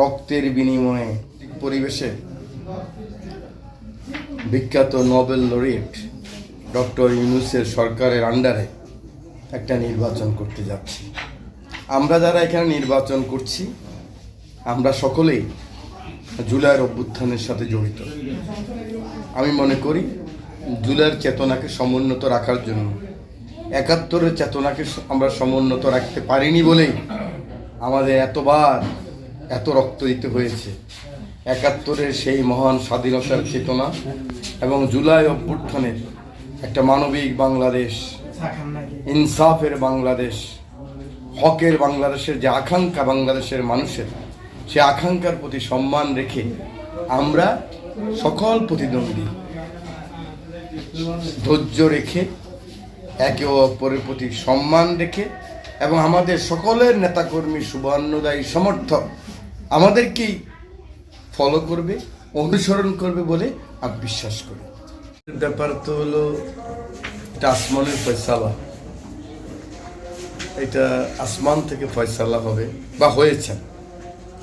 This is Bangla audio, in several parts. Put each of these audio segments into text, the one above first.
রক্তের বিনিময়ে পরিবেশে বিখ্যাত নোবেল লরিয়েট ডক্টর ইউনুসের সরকারের আন্ডারে একটা নির্বাচন করতে যাচ্ছি। আমরা যারা এখানে নির্বাচন করছি, আমরা সকলেই জুলাইয়ের অভ্যুত্থানের সাথে জড়িত। আমি মনে করি জুলাইয়ের চেতনাকে সমুন্নত রাখার জন্য, একাত্তরের চেতনাকে আমরা সমুন্নত রাখতে পারিনি বলেই আমাদের এতবার এত রক্ত দিতে হয়েছে। একাত্তরের সেই মহান স্বাধীনতার চেতনা এবং জুলাই অভ্যুত্থানের একটা মানবিক বাংলাদেশ, ইনসাফের বাংলাদেশ, হকের বাংলাদেশের যে আকাঙ্ক্ষা বাংলাদেশের মানুষের, সে আকাঙ্ক্ষার প্রতি সম্মান রেখে আমরা সকল প্রতিদ্বন্দ্বী ধৈর্য রেখে, একে অপরের প্রতি সম্মান রেখে এবং আমাদের সকলের নেতাকর্মী শুভান্নদায়ী সমর্থক আমাদেরকেই ফলো করবে, অনুসরণ করবে বলে আমি বিশ্বাস করি। ব্যাপার তো হলো আসমানের ফয়সালা। এটা আসমান থেকে ফয়সালা হবে, বা হয়েছে।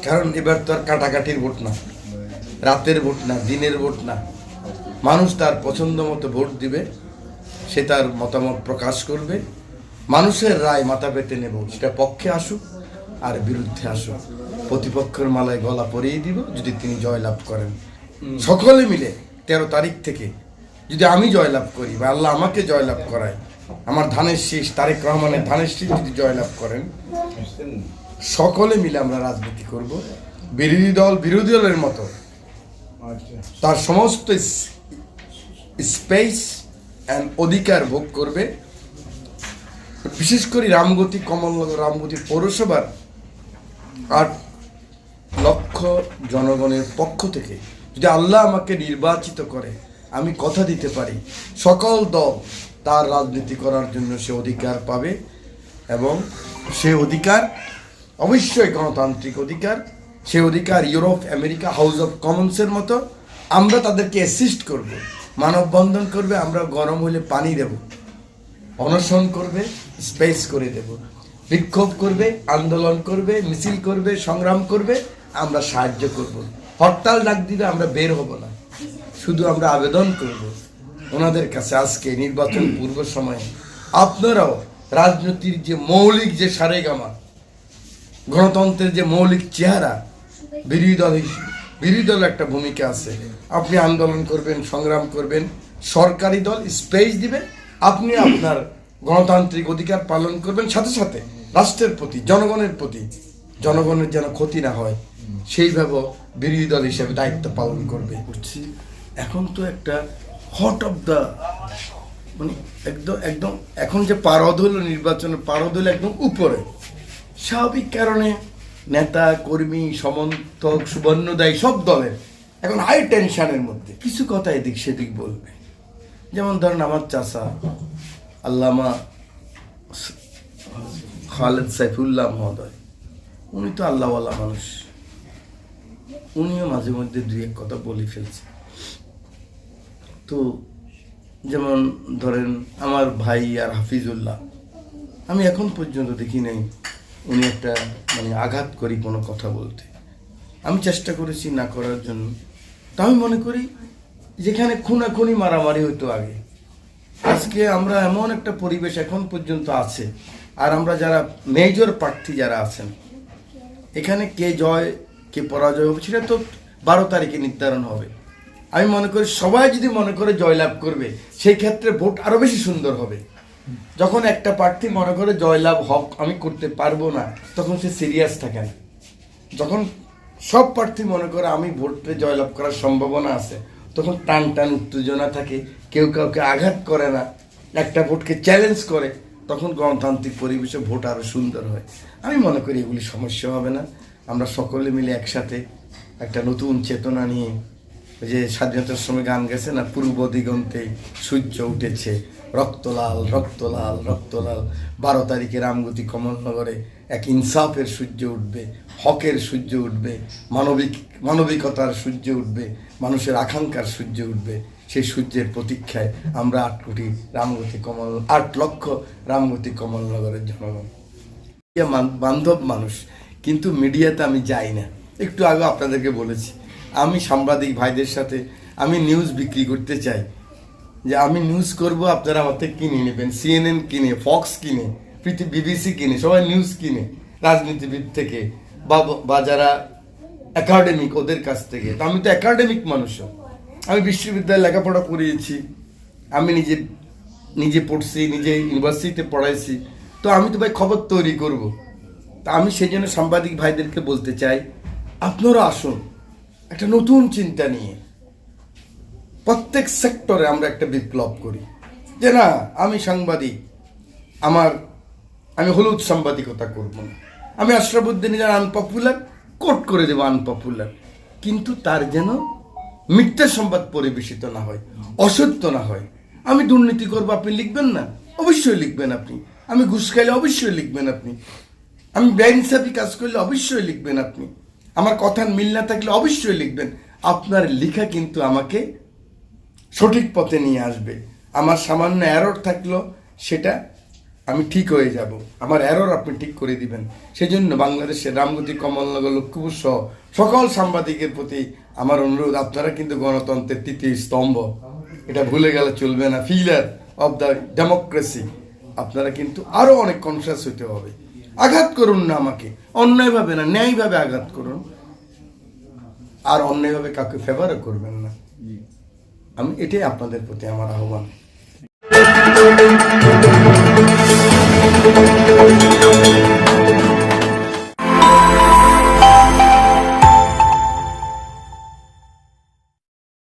কারণ এবার তো আর কাটাকাটির ভোট না, রাতের ভোট না, দিনের ভোট না। মানুষ তার পছন্দ মতো ভোট দিবে, সে তার মতামত প্রকাশ করবে। মানুষের রায় মাথা পেতে নেব, সেটা পক্ষে আসুক আর বিরুদ্ধে আসুক প্রতিপক্ষের মালায় গলা পরিয়ে দিব যদি তিনি জয়লাভ করেন। সকলে মিলে তেরো তারিখ থেকে যদি আমি জয়লাভ করি বা আল্লাহ আমাকে জয়লাভ করায় আমার ধানের শীষ তারেক রহমানের ধানের শীষ যদি জয়লাভ করেন সকলে মিলে আমরা রাজনীতি করব। বিরোধী দল বিরোধী দলের মতো। তার সমস্ত স্পেস অ্যান্ড অধিকার ভোগ করবে। বিশেষ করে রামগতি কমলনগর রামগতি পৌরসভার আট লক্ষ জনগণের পক্ষ থেকে যদি আল্লাহ আমাকে নির্বাচিত করে, আমি কথা দিতে পারি, সকল দল তার রাজনীতি করার জন্য সে অধিকার পাবে এবং সে অধিকার, অবশ্যই গণতান্ত্রিক অধিকার, সে অধিকার ইউরোপ, আমেরিকা, হাউস অফ কমন্সের মতো, আমরা তাদেরকে অ্যাসিস্ট করব, মানববন্ধন করবে, আমরা গরম হলে পানি দেব, অনশন করবে স্পেস করে দেব। বিক্ষোভ করবে, আন্দোলন করবে, মিছিল করবে, সংগ্রাম করবে, আমরা সাহায্য করব। হরতাল ডাক দিবে, আমরা বের হব না। শুধু আমরা আবেদন করব। ওনাদের কাছে আজকে নির্বাচন পূর্ব সময়ে আপনারাও রাজনীতির যে মৌলিক যে সারেগামা গণতন্ত্রের যে মৌলিক চেহারা, বিরোধী দল বিরোধী দল একটা ভূমিকা আছে। আপনি আন্দোলন করবেন, সংগ্রাম করবেন, সরকারি দল স্পেস দিবে আপনি আপনার গণতান্ত্রিক অধিকার পালন করবেন, সাথে সাথে রাষ্ট্রের প্রতি জনগণের প্রতি জনগণের যেন ক্ষতি না হয় সেইভাবে বিরোধী দল হিসেবে দায়িত্ব পালন করবে। বুঝছি এখন তো একটা হট অফ দ্য মানে একদম একদম এখন যে পারদ হলো নির্বাচনের পারদ হলো একদম উপরে। স্বাভাবিক কারণে নেতা কর্মী সমর্থক সুবর্ণদায়ী সব দলের এখন হাই টেনশনের মধ্যে। কিছু কথা এদিক সেদিক বলবে। যেমন ধরেন আমার চাচা আল্লামা খালেদ সাইফুল্লাহ মহোদয়। উনি তো আল্লাহওয়ালা মানুষ। উনিও মাঝে মধ্যে দুই এক কথা বলে ফেলছে। তো যেমন ধরেন আমার ভাই আর হাফিজুল্লাহ, আমি এখন পর্যন্ত দেখি নাই উনি একটা মানে আঘাত করি কোনো কথা বলতে। আমি চেষ্টা করেছি না করার জন্য। তা আমি মনে করি যেখানে খুনাখুনি মারামারি হতো আগে। আজকে আমরা এমন একটা পরিবেশ এখন পর্যন্ত আছে আর আমরা যারা মেজর প্রার্থী যারা আছেন, এখানে কে জয়, কে পরাজয় হবে সেটা তো বারো তারিখে নির্ধারণ হবে। আমি মনে করি সবাই যদি মনে করে জয়লাভ করবে, সেই ক্ষেত্রে ভোট আরও বেশি সুন্দর হবে। যখন একটা প্রার্থী মনে করে জয়লাভ হক আমি করতে পারব না, তখন সে সিরিয়াস থাকে না। যখন সব প্রার্থী মনে করে আমি ভোটে জয়লাভ করার সম্ভাবনা আছে, তখন টান টান উত্তেজনা থাকে, কেউ কাউকে আঘাত করে না, একটা ভোটকে চ্যালেঞ্জ করে। তখন গণতান্ত্রিক পরিবেশে ভোট আরও সুন্দর হয়। আমি মনে করি এগুলি সমস্যা হবে না। আমরা সকলে মিলে একসাথে একটা নতুন চেতনা নিয়ে যে স্বাধীনতার সময় গান গেছে না, পূর্ব দিগন্তে সূর্য উঠেছে, রক্তলাল রক্তলাল রক্তলাল। বারো তারিখে রামগতি কমলনগরে এক ইনসাফের সূর্য উঠবে, হকের সূর্য উঠবে, মানবিক, মানবিকতার সূর্য উঠবে, মানুষের আকাঙ্ক্ষার সূর্য উঠবে। সেই সূর্যের প্রতীক্ষায় আমরা আট কোটি রামগতি কমল, আট লক্ষ রামগতি কমলনগরের জনগণ। বান্ধব মানুষ, কিন্তু মিডিয়াতে আমি যাই না। একটু আগে আপনাদেরকে বলেছি, আমি সাংবাদিক ভাইদের সাথে আমি নিউজ বিক্রি করতে চাই। যে আমি নিউজ করব, আপনারা আমার থেকে কিনে নেবেন। সিএনএন কিনে ফক্স কিনে পৃথিবী বিবিসি কিনে, সবাই নিউজ কিনে। রাজনীতিবিদ থেকে বা যারা একাডেমিক ওদের কাছ থেকে। তো আমি তো একাডেমিক মানুষও। আমি বিশ্ববিদ্যালয়ে লেখাপড়া করিয়েছি। আমি নিজে নিজে পড়ছি, নিজে ইউনিভার্সিটিতে পড়াইছি। তো আমি তো ভাই খবর তৈরি করব। তা আমি সেই জন্য সাংবাদিক ভাইদেরকে বলতে চাই, আপনারা আসুন, একটা নতুন চিন্তা নিয়ে। প্রত্যেক সেক্টরে আমরা একটা বিপ্লব করি। যে না, আমি সাংবাদিক, আমার, আমি হলুদ সাংবাদিকতা করব না। আমি আশরাফুদ্দিন যারা আনপপুলার কোট করে দেবো আনপপুলার কিন্তু তার যেন মিথ্যা সংবাদ পরিবেশিত না হয়, অসত্য না হয়। আমি দুর্নীতি করব, আপনি লিখবেন না? অবশ্যই লিখবেন আপনি। আমি ঘুষ খাইলে অবশ্যই লিখবেন আপনি। আমি বেআইনসাফি কাজ করলে অবশ্যই লিখবেন আপনি। আমার কথার মিল না থাকলে অবশ্যই লিখবেন। আপনার লেখা কিন্তু আমাকে সঠিক পথে নিয়ে আসবে। আমার সামান্য অ্যারর থাকল, সেটা আমি ঠিক হয়ে যাব। আমার অ্যারোর আপনি ঠিক করে দিবেন। সেজন্য বাংলাদেশের রামগতি, কমলনগর, লক্ষ্মীপুর সহ সকল সাংবাদিকের প্রতি আমার অনুরোধ, আপনারা কিন্তু গণতন্ত্রের তৃতীয় স্তম্ভ। এটা ভুলে গেলে চলবে না। ফিলার অব দ্য ডেমোক্রেসি আপনারা কিন্তু আরও অনেক কনসিয়াস হতে হবে। আঘাত করুন না আমাকে। অন্যায়ভাবে না, ন্যায়ভাবে আঘাত করুন। আর অন্যায়ভাবে কাউকে ফেভারও করবেন না। আমি এটাই আপনাদের প্রতি আমার আহ্বান।